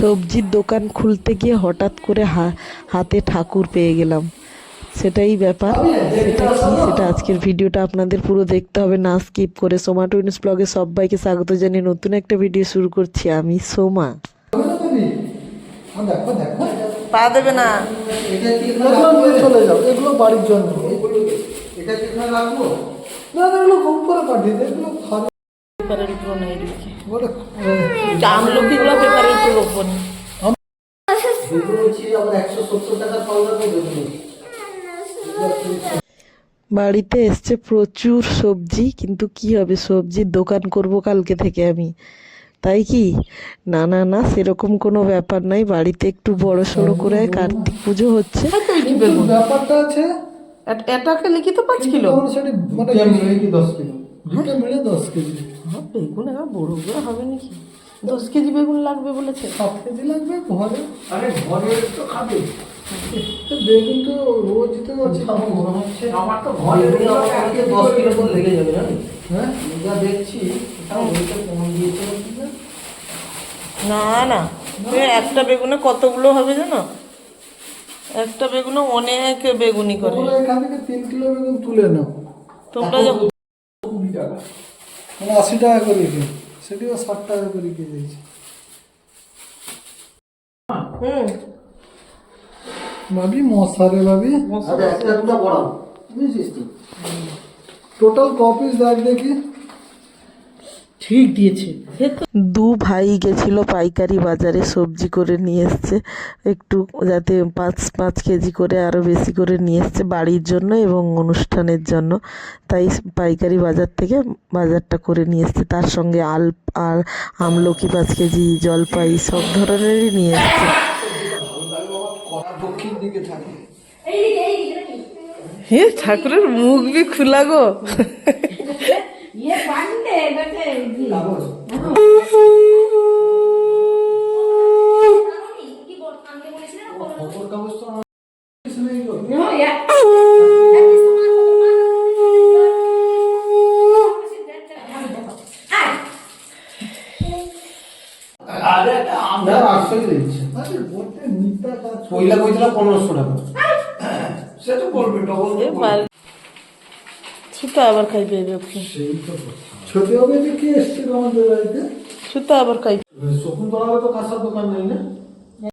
সবজির দোকান খুলতে গিয়ে হঠাৎ করে হা- হাতে ঠাকুর পেয়ে গেলাম। সেটাই ব্যাপার। সেটা কি? সেটা আজকের ভিডিওটা আপনাদের পুরো দেখতে হবে না স্কিপ করে। সোমা টুইন্স ব্লগে সবাইকে স্বাগত জানিয়ে নতুন একটা ভিডিও শুরু করছি আমি সোমা। পা দেবে না। চলে যাও এগুলো বাড়ির জন্য। এটা কি রাখব? না না এগুলো করে পাঠিয়ে এগুলো খাবে। পেপারের উপর নেই রেখে আমলকিগুলো পেপারের উপর পাউডার দেবে বাড়িতে এসছে প্রচুর সবজি কিন্তু কি হবে? সবজির দোকান করব কালকে থেকে আমি। তাই কি? না না না সেরকম কোনো ব্যাপার নাই। বাড়িতে একটু বড় সড়ো করে কার্তিক পুজো হচ্ছে। ব্যাপারটা আছে এটাকে লিখি তো পাঁচ কিলো? মানে দশ কিলো? দুটো মিলে দশ কেজি। বেগুন এবার বড় করে হবে নাকি? দশ কেজি বেগুন লাগবে বলেছে। সাত কেজি লাগবে ঘরে। আরে ঘরে তো খাবে। বেগুন তো রোজ তো আছে আমার তো ঘরে আমাকে দশ কিলো করে লেগে যাবে জানি হ্যাঁ? যা দেখছি দিয়েছে না না। একটা বেগুনে কতগুলো হবে জানো? একটা বেগুনে অনেক বেগুনি করে। এখান থেকে তিন কিলো বেগুন তুলে নাও। তোমরা যখন মানে আশি টাকা করে কেজি। সেটিও ষাট টাকা করে কেজি যাইছে হুম। ভাবি মশারে ভাবি। আচ্ছা একটা দুটো বড়। বুঝেছিস তো টোটাল কপিস দেখ দেখি। ঠিক দিয়েছে। দু ভাই গেছিল পাইকারি বাজারে সবজি করে নিয়ে এসছে। একটু যাতে পাঁচ পাঁচ কেজি করে আরও বেশি করে নিয়ে এসছে বাড়ির জন্য এবং অনুষ্ঠানের জন্য। তাই পাইকারি বাজার থেকে বাজারটা করে নিয়ে এসছে। তার সঙ্গে আল আর আমলকি পাঁচ কেজি জলপাই সব ধরনেরই নিয়ে এসছে। হে ঠাকুরের মুখ বি খোলা গো। আরে বলতে নিতা কাজ পয়লা কইছিল পনেরোশো টাকা। সে তো বলবে ডবল আবার খাইবে সেই তো ছোট হবে যে কি এসছে আমাদের বাড়িতে সেটা আবার খাই তোলা তো কাঁসার দোকান নেই না